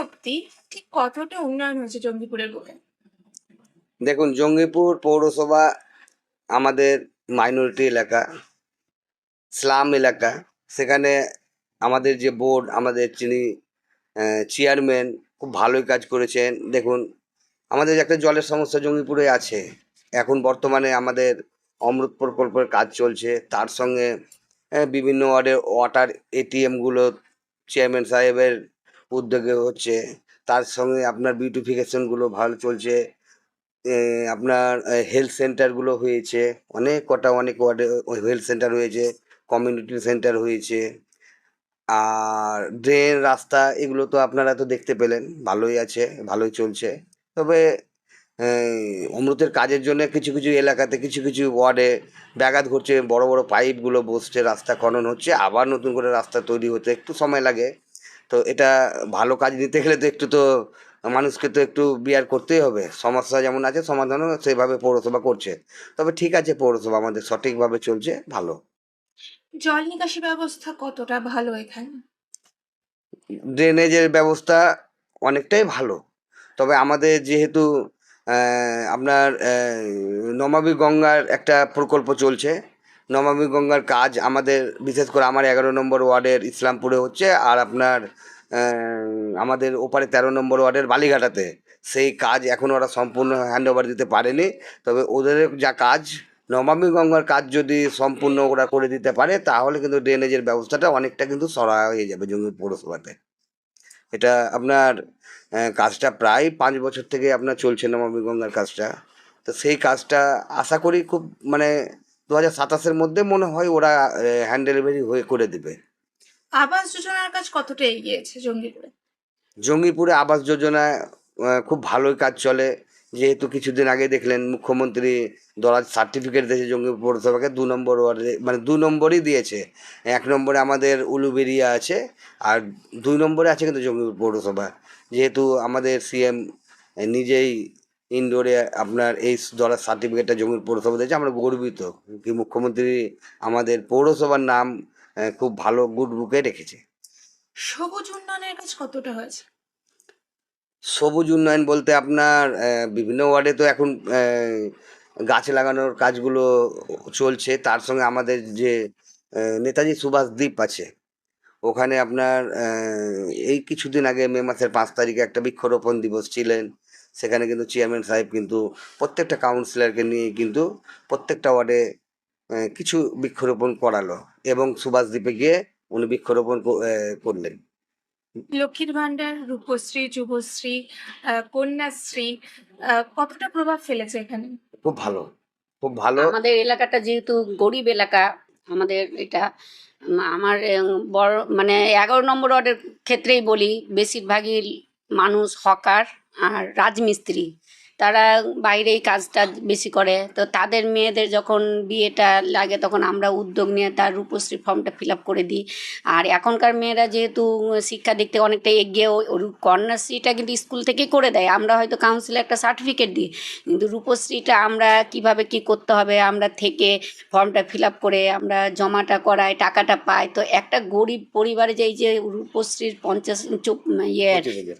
অবধি ঠিক কতটা উন্নয়ন হয়েছে জঙ্গিপুরের দেখুন, জঙ্গিপুর পৌরসভা আমাদের মাইনরিটি এলাকা স্লাম এলাকা। সেখানে আমাদের যে বোর্ড আমাদের যিনি চেয়ারম্যান খুব ভালোই কাজ করেছেন। দেখুন, আমাদের একটা জলের সমস্যা জঙ্গিপুরে আছে, এখন বর্তমানে আমাদের অমৃত প্রকল্পের কাজ চলছে। তার সঙ্গে বিভিন্ন ওয়ার্ডের ওয়াটার এটিএমগুলো চেয়ারম্যান সাহেবের উদ্যোগে হচ্ছে, তার সঙ্গে আপনার বিউটিফিকেশনগুলো ভালো চলছে আপনার হেলথ সেন্টারগুলো হয়েছে, অনেক কটা, অনেক ওয়ার্ডে হেলথ সেন্টার হয়েছে কমিউনিটি সেন্টার হয়েছে, আর ড্রেন রাস্তা এগুলো তো আপনারা তো দেখতে পেলেন, ভালোই আছে, ভালোই চলছে, তবে অমৃতের কাজের জন্য কিছু কিছু এলাকাতে কিছু কিছু ওয়ার্ডে ব্যাঘাত ঘটছে, বড় বড় পাইপগুলো বসছে, রাস্তা খনন হচ্ছে, আবার নতুন করে রাস্তা তৈরি হতে একটু সময় লাগে তো এটা ভালো কাজ নিতে গেলে তো একটু তো মানুষকে তো একটু বিয়ার করতেই হবে। সমস্যা যেমন আছে সমাধানও সেভাবে পৌরসভা করছে। তবে ঠিক আছে পৌরসভা আমাদের সঠিকভাবে চলছে ভালো। জল নিকাশি ব্যবস্থা কতটা ভালো এখানে? ড্রেনেজের ব্যবস্থা অনেকটাই ভালো। তবে আমাদের যেহেতু আপনার নমামি গঙ্গার একটা প্রকল্প চলছে নমামি গঙ্গার কাজ আমাদের, বিশেষ করে আমার এগারো নম্বর ওয়ার্ডের ইসলামপুরে হচ্ছে, আর আপনার আমাদের ওপারে তেরো নম্বর ওয়ার্ডের বালিঘাটাতে। সেই কাজ এখন ওরা সম্পূর্ণ হ্যান্ড ওভার দিতে পারেনি। তবে ওদের যা কাজ, নমামি গঙ্গার কাজ যদি সম্পূর্ণ ওরা করে দিতে পারে, তাহলে কিন্তু ড্রেনেজের ব্যবস্থাটা অনেকটা কিন্তু সরাহ হয়ে যাবে জঙ্গি পৌরসভাতে। এটা আপনার কাজটা প্রায় পাঁচ বছর থেকে আপনার চলছে নমামি গঙ্গার কাজটা। তো সেই কাজটা আশা করি খুব মানে দু হাজার সাতাশের মধ্যে মনে হয় ওরা হ্যান্ড ডেলিভারি হয়ে করে দেবে। আবাস যোজনার কাজ কতটা এগিয়েছে জঙ্গিপুরে? জঙ্গিপুরে আবাস যোজনায় খুব ভালোই কাজ চলে। যেহেতু কিছুদিন আগে দেখলেন মুখ্যমন্ত্রী দরাজ সার্টিফিকেট দিয়েছে জঙ্গিপুর পৌরসভাকে দু নম্বর ওয়ার্ডে মানে দু নম্বরই দিয়েছে। এক নম্বরে আমাদের উলুবেরিয়া আছে আর দুই নম্বরে আছে কিন্তু জঙ্গিপুর পৌরসভা। যেহেতু আমাদের সিএম নিজেই ইনডোরে আপনার এই দরাজ সার্টিফিকেটটা জঙ্গিপুর পৌরসভা দিয়েছে আমরা গর্বিত কি মুখ্যমন্ত্রী আমাদের পৌরসভার নাম খুব ভালো গুড বুকে রেখেছে। সবুজ উন্নয়নের কাজ কতটা হয়েছে? সবুজ উন্নয়ন বলতে আপনার বিভিন্ন ওয়ার্ডে তো এখন গাছ লাগানোর কাজগুলো চলছে। তার সঙ্গে আমাদের যে নেতাজি সুভাষ দ্বীপ আছে ওখানে আপনার এই কিছুদিন আগে মে মাসের পাঁচ তারিখে একটা বৃক্ষরোপণ দিবস ছিলেন। সেখানে কিন্তু চেয়ারম্যান সাহেব কিন্তু প্রত্যেকটা কাউন্সিলরকে নিয়ে কিন্তু প্রত্যেকটা ওয়ার্ডে কিছু বৃক্ষরোপণ করালো এবং সুভাষ দ্বীপে গিয়ে উনি বৃক্ষরোপণ করলেন। লক্ষ্মীর ভান্ডার রূপশ্রী যুবশ্রী কন্যাশ্রী কতটা প্রভাব ফেলেছে এখানে? খুব ভালো খুব ভালো। আমাদের এলাকাটা যেহেতু গরিব এলাকা আমাদের এটা আমার বড় মানে এগারো নম্বর ওয়ার্ডের ক্ষেত্রেই বলি বেশিরভাগই মানুষ হকার। আর রাজমিস্ত্রি। তারা বাইরেই কাজটা বেশি করে। তো তাদের মেয়েদের যখন বিয়েটা লাগে তখন আমরা উদ্যোগ নিয়ে তার রূপশ্রী ফর্মটা ফিল আপ করে দিই। আর এখনকার মেয়েরা যেহেতু শিক্ষা দিক থেকে অনেকটা এগিয়ে ওর কন্যাশ্রীটা কিন্তু স্কুল থেকেই করে দেয়। আমরা হয়তো কাউন্সিলে একটা সার্টিফিকেট দিই কিন্তু রূপশ্রীটা আমরা কীভাবে কি করতে হবে আমরা থেকে ফর্মটা ফিল আপ করে আমরা জমাটা করাই টাকাটা পাই। তো একটা গরিব পরিবারে যে এই যে রূপশ্রীর পঞ্চাশ ইয়ে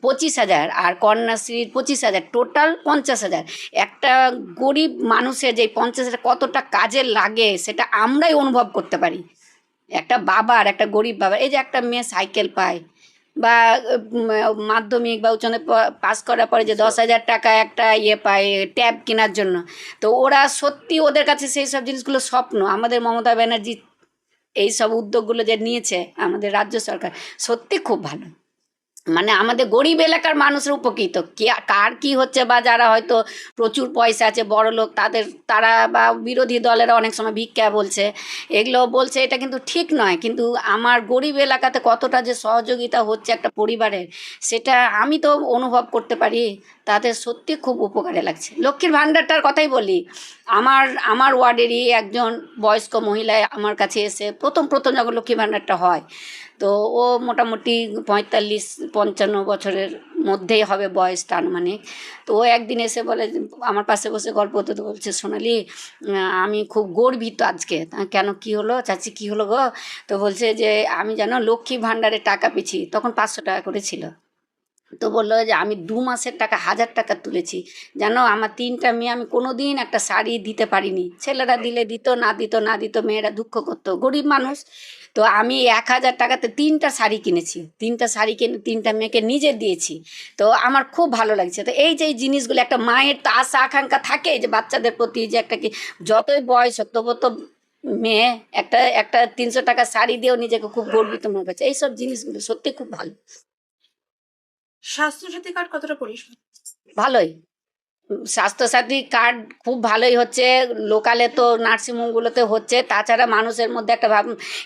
পঁচিশ হাজার আর কন্যাশ্রীর পঁচিশ হাজার টোটাল পঞ্চাশ হাজার। একটা গরিব মানুষের যে পঞ্চাশ হাজার কতটা কাজে লাগে সেটা আমরাই অনুভব করতে পারি। একটা বাবার একটা গরিব বাবার এই যে একটা মেয়ে সাইকেল পায় বা মাধ্যমিক বা উচ্চ পাস করার পরে যে দশ হাজার টাকা একটা ইয়ে পায় ট্যাব কেনার জন্য। তো ওরা সত্যি ওদের কাছে সেই সব জিনিসগুলো স্বপ্ন। আমাদের মমতা ব্যানার্জি এই সব উদ্যোগগুলো যে নিয়েছে আমাদের রাজ্য সরকার সত্যি খুব ভালো। মানে আমাদের গরিব এলাকার মানুষের উপকৃত। কে, কার কি হচ্ছে বা যারা হয়তো প্রচুর পয়সা আছে, বড় লোক, তাদের, তারা বা বিরোধী দলেরা অনেক সময় ভিক্ষা বলছে, এগুলো বলছে, এটা কিন্তু ঠিক নয়। কিন্তু আমার গরিব এলাকাতে কতটা যে সহযোগিতা হচ্ছে একটা পরিবারের, সেটা আমি তো অনুভব করতে পারি তাদের সত্যি খুব উপকারে লাগছে। লক্ষ্মীর ভাণ্ডারটার কথাই বলি, আমার আমার ওয়ার্ডেরই একজন বয়স্ক মহিলা আমার কাছে এসে প্রথম প্রথম যখন লক্ষ্মী ভাণ্ডারটা হয়, তো ও মোটামুটি পঁয়তাল্লিশ পঞ্চান্ন বছরের মধ্যেই হবে বয়সটা মানে। তো ও একদিন এসে বলে, আমার পাশে বসে গল্প হতে হতে বলছে, সোনালি আমি খুব গর্বিত আজকে। তা কেন, কি হলো? চাচি, কি হলো গো? তো বলছে যে, আমি যেন লক্ষ্মী ভাণ্ডারে টাকা পেয়েছি, তখন পাঁচশো টাকা করে ছিল। তো বলল যে, আমি দু মাসের টাকা, হাজার টাকা তুলেছি। জানো আমার তিনটা মেয়ে, আমি কোনো দিন একটা শাড়ি দিতে পারিনি। ছেলেরা দিলে দিত, না দিত না দিত, মেয়েরা দুঃখ করতো। গরিব মানুষ তো আমি এক হাজার টাকাতে তিনটা শাড়ি কিনেছি। তিনটা শাড়ি কিনে তিনটা মেয়েকে নিজে দিয়েছি। তো আমার খুব ভালো লাগছে। তো এই যে জিনিসগুলো একটা মায়ের তো আশা আকাঙ্ক্ষা থাকে যে বাচ্চাদের প্রতি যে একটা কি যতই বয়স হোক তবু তো মেয়ে একটা একটা তিনশো টাকা শাড়ি দিয়েও নিজেকে খুব গর্বিত মনে করছে। এইসব জিনিসগুলো সত্যি খুব ভালো। স্বাস্থ্যসাথী কার্ড কতটা পরিষেবা ভালোই। স্বাস্থ্যসাথী কার্ড খুব ভালোই হচ্ছে। লোকালে তো নার্সিংহোমগুলোতে হচ্ছে। তাছাড়া মানুষের মধ্যে একটা ভাব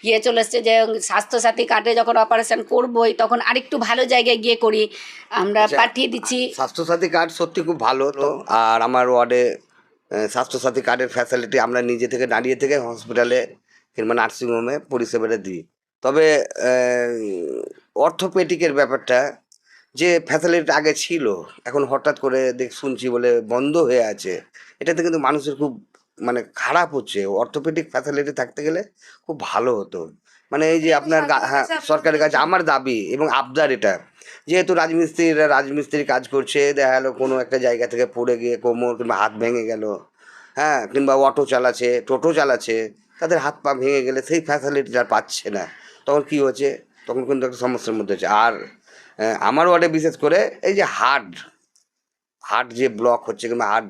ইয়ে চলে এসছে যে স্বাস্থ্যসাথী কার্ডে যখন অপারেশন করবোই তখন আরেকটু ভালো জায়গায় গিয়ে করি। আমরা আচ্ছা, পাঠিয়ে দিচ্ছি। স্বাস্থ্যসাথী কার্ড সত্যি খুব ভালো তো। আর আমার ওয়ার্ডে স্বাস্থ্যসাথী কার্ডের ফ্যাসিলিটি আমরা নিজে থেকে দাঁড়িয়ে থেকে হসপিটালে কিংবা নার্সিংহোমে পরিষেবাটা দিই। তবে অর্থোপেটিকের ব্যাপারটা যে ফ্যাসিলিটি আগে ছিল এখন হঠাৎ করে দেখ শুনছি বলে বন্ধ হয়ে আছে এটাতে কিন্তু মানুষের খুব মানে খারাপ হচ্ছে। অর্থোপেডিক ফ্যাসিলিটি থাকতে গেলে খুব ভালো হতো। মানে এই যে আপনার হ্যাঁ সরকারের কাছে আমার দাবি এবং আবদার এটা যেহেতু রাজমিস্ত্রিরা রাজমিস্ত্রি কাজ করছে দেখা গেলো কোনো একটা জায়গা থেকে পড়ে গিয়ে কোমর কিংবা হাত ভেঙে গেল হ্যাঁ কিংবা অটো চালাচ্ছে টোটো চালাচ্ছে তাদের হাত পা ভেঙে গেলে সেই ফ্যাসিলিটি আর পাচ্ছে না। তখন কি হচ্ছে তখন কিন্তু একটা সমস্যার মধ্যে হচ্ছে। আর আমার ওয়ার্ডে বিশেষ করে এই যে হার্ট হার্ট যে ব্লক হচ্ছে কিংবা হার্ট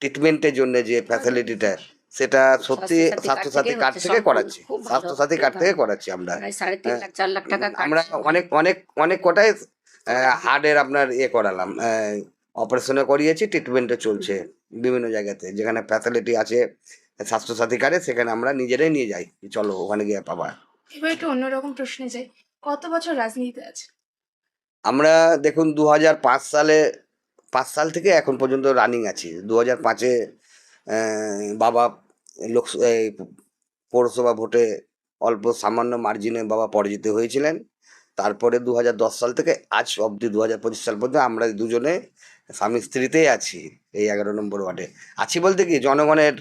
ট্রিটমেন্টের জন্য যে ফ্যাসিলিটিটা সেটা সত্যি স্বাস্থ্যসাথী কার্ড থেকে করাচ্ছি। স্বাস্থ্যসাথী কার্ড থেকে। করাচ্ছি আমরা। হ্যাঁ। লাখ চার লাখ টাকা আমরা অনেক অনেক অনেক কটাই হার্টের আপনার ইয়ে করালাম অপারেশনে করিয়েছি ট্রিটমেন্টে চলছে বিভিন্ন জায়গাতে। যেখানে ফ্যাসিলিটি আছে স্বাস্থ্যসাথী কার্ডে সেখানে আমরা নিজেরাই নিয়ে যাই। চলো ওখানে গিয়ে পাবা। এবার একটু অন্যরকম প্রশ্নে যাই। কত বছর রাজনীতিতে আছে? আমরা দেখুন দু হাজার পাঁচ সালে, পাঁচ সাল থেকে এখন পর্যন্ত রানিং আছি। দু হাজার পাঁচে বাবা লোক পৌরসভা ভোটে অল্প সামান্য মার্জিনে বাবা পরাজিত হয়েছিলেন। তারপরে দু হাজার দশ সাল থেকে আজ অবধি দু হাজার পঁচিশ সাল পর্যন্ত আমরা দুজনে স্বামী স্ত্রীতেই আছি এই এগারো নম্বর ওয়ার্ডে। আছি বলতে কি, জনগণের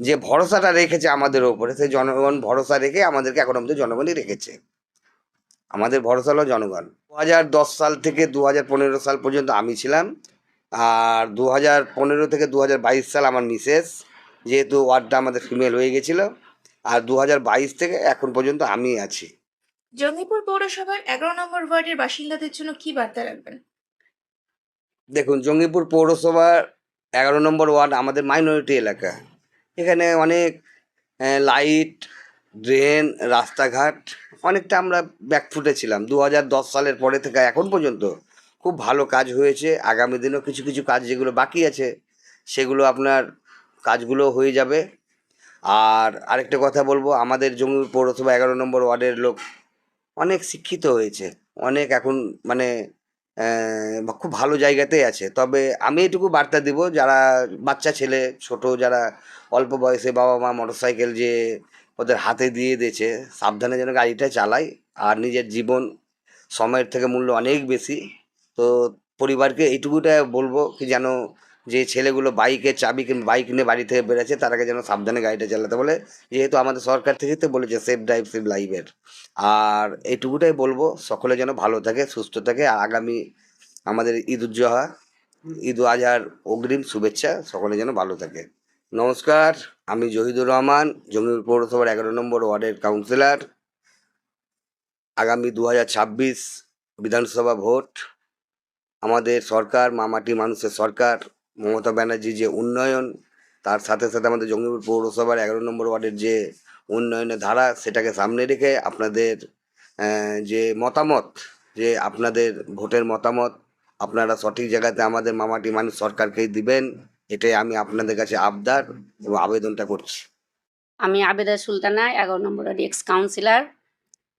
যে ভরসাটা রেখেছে আমাদের ওপরে, সেই জনগণ ভরসা রেখে আমাদেরকে এখন অবধি জনগণই রেখেছে। আমাদের ভরসা হলো জনগণ। দু হাজার দশ সাল থেকে দু হাজার পনেরো সাল পর্যন্ত আমি ছিলাম। আর দু হাজার পনেরো থেকে দু হাজার বাইশ সাল আমার মিসেস যেহেতু ওয়ার্ডটা আমাদের ফিমেল হয়ে গেছিল। আর দু হাজার বাইশ থেকে এখন পর্যন্ত আমি আছি। জঙ্গিপুর পৌরসভার এগারো নম্বর ওয়ার্ডের বাসিন্দাদের জন্য কি বার্তা রাখবেন? দেখুন জঙ্গিপুর পৌরসভার এগারো নম্বর ওয়ার্ড আমাদের মাইনরিটি এলাকা। এখানে অনেক লাইট ড্রেন রাস্তাঘাট অনেকটা আমরা ব্যাকফুটে ছিলাম। দু হাজার দশ সালের পরে থেকে এখন পর্যন্ত খুব ভালো কাজ হয়েছে। আগামী দিনেও কিছু কিছু কাজ যেগুলো বাকি আছে, সেগুলো আপনার কাজগুলো হয়ে যাবে। আর আরেকটা কথা বলব, আমাদের জঙ্গিপুর পৌরসভা এগারো নম্বর ওয়ার্ডের লোক অনেক শিক্ষিত হয়েছে। অনেক এখন মানে খুব ভালো জায়গাতেই আছে। তবে আমি এটুকু বার্তা দিব, যারা বাচ্চা ছেলে, ছোট, যারা অল্প বয়সে বাবা মা মোটরসাইকেল যে ওদের হাতে দিয়ে দিয়েছে। সাবধানে যেন গাড়িটা চালায় আর নিজের জীবন সময়ের থেকে মূল্য অনেক বেশি। তো পরিবারকে এইটুকুটা বলব কি যেন যে ছেলেগুলো বাইকের চাবি কিংবা বাইক নিয়ে বাড়ি থেকে বেরোচ্ছে তারাকে যেন সাবধানে গাড়িটা চালাতে বলে। যেহেতু আমাদের সরকার থেকে তো বলেছে সেফ ড্রাইভ সেফ লাইফের আর এইটুকুটাই বলব, সকলে যেন ভালো থাকে, সুস্থ থাকে। আর আগামী আমাদের ঈদ উজ্জোহা ঈদ আজহার অগ্রিম শুভেচ্ছা, সকলে যেন ভালো থাকে। নমস্কার, আমি জহিদুর রহমান জঙ্গিপুর পৌরসভার এগারো নম্বর ওয়ার্ডের কাউন্সিলর। আগামী দু হাজার ছাব্বিশ বিধানসভা ভোট। আমাদের সরকার, মামাটি মানুষের সরকার, মমতা ব্যানার্জি যে উন্নয়ন, তার সাথে সাথে আমাদের জঙ্গিপুর পৌরসভার এগারো নম্বর ওয়ার্ডের যে উন্নয়নের ধারা, সেটাকে সামনে রেখে আপনাদের যে মতামত, যে আপনাদের ভোটের মতামত, আপনারা সঠিক জায়গাতে আমাদের মামাটি মানুষ সরকারকেই দিবেন। এটাই আমি আপনাদের কাছে আবদার এবং আবেদনটা করছি। আমি আবেদা সুলতানা, এগারো নম্বর এক্স কাউন্সিলর।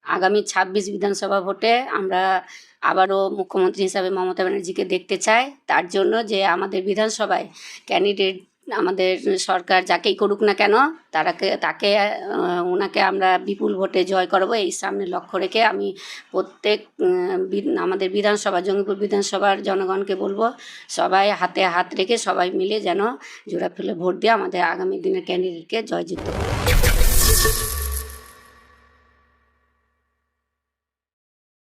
আগামী ছাব্বিশ বিধানসভা ভোটে আমরা আবারও মুখ্যমন্ত্রী হিসাবে মমতা ব্যানার্জিকে দেখতে চাই। তার জন্য যে আমাদের বিধানসভায় ক্যান্ডিডেট আমাদের সরকার যাকেই করুক না কেন, তারাকে, তাকে ওনাকে আমরা বিপুল ভোটে জয় করাবো, এই সামনে লক্ষ্য রেখে আমি প্রত্যেক আমাদের বিধানসভা, জঙ্গিপুর বিধানসভার জনগণকে বলব, সবাই হাতে হাত রেখে সবাই মিলে যেন জোড়া ফেলে ভোট দিয়ে আমাদের আগামী দিনের ক্যান্ডিডেটকে জয়যুক্ত করে